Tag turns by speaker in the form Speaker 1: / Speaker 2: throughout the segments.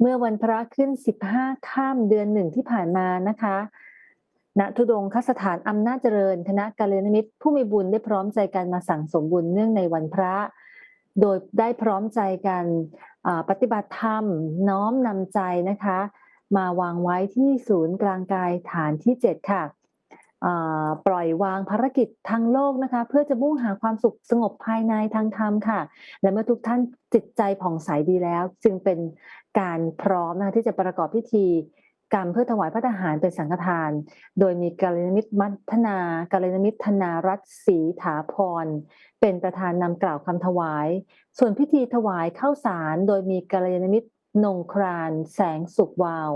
Speaker 1: เมื่อวันพระขึ้น 15 ข้ามเดือนหนึ่งที่ผ่านมานะคะณทุดงคสถานอำนาจเจริญ คณะกาเลนมิตร ผู้มีบุญได้พร้อมใจกันมาสั่งสมบุญเนื่องในวันพระ โดยได้พร้อมใจกันปฏิบัติธรรมน้อมนำใจนะคะ มาวางไว้ที่ศูนย์กลางกายฐานที่ 7 ค่ะอ่า ปล่อยวางภารกิจทางโลกนะคะ เพื่อจะมุ่งหาความสุขสงบภายในทางธรรมค่ะ และเมื่อทุกท่านจิตใจผ่องใสดีแล้ว จึงเป็นการพร้อมนะคะที่จะประกอบพิธีกรรมเพื่อถวายพระทหารเป็นสังฆทาน โดยมีกาลยานมิตรมัทนากาลยานมิตรธนารัตศรีถาพร เป็นประธานนำกล่าวคำถวาย ส่วนพิธีถวายข้าวสาร โดยมีกาลยานมิตรนงคราน แสงสุขวาว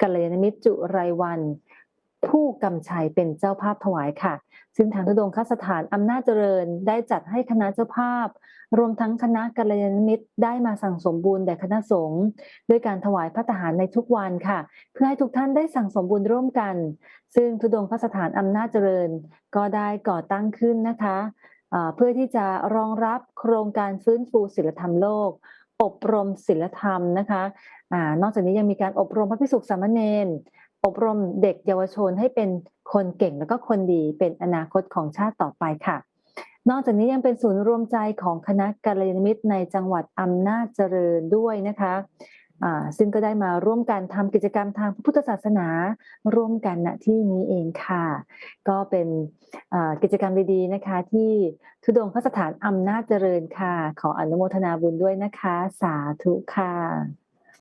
Speaker 1: กาลยานมิตรจุไรวัน ผู้กำชัยเป็นเจ้าภาพถวายค่ะ ซึ่งทางทุดงคสถานอำนาจเจริญได้จัดให้คณะเจ้าภาพ รวมทั้งคณะกัลยาณมิตรได้มาสั่งสมบุญแด่คณะสงฆ์ด้วยการถวายพระทหารในทุกวันค่ะ เพื่อให้ทุกท่านได้สั่งสมบุญร่วมกัน ซึ่งทุดงคสถานอำนาจเจริญ ก็ได้ก่อตั้งขึ้นนะคะเพื่อที่จะรองรับโครงการฟื้นฟูศิลธรรมโลก อบรมศิลธรรมนะคะอนอกจากนี้ยังมีการอบรมพระภิกษุสามเณร อบรมเด็กเยาวชนให้เป็นคนเก่งแล้วก็คนดีเป็นอนาคตของชาติต่อไปค่ะ นอกจากนี้ยังเป็นศูนย์รวมใจของคณะกัลยาณมิตรในจังหวัดอำนาจเจริญด้วยนะคะซึ่งก็ได้มาร่วมกันทำกิจกรรมทางพุทธศาสนาร่วมกันณที่นี้เองค่ะ ก็เป็นกิจกรรมดีๆนะคะ ที่ทุดงคสถานอำนาจเจริญค่ะ ขออนุโมทนาบุญด้วยนะคะ สาธุค่ะ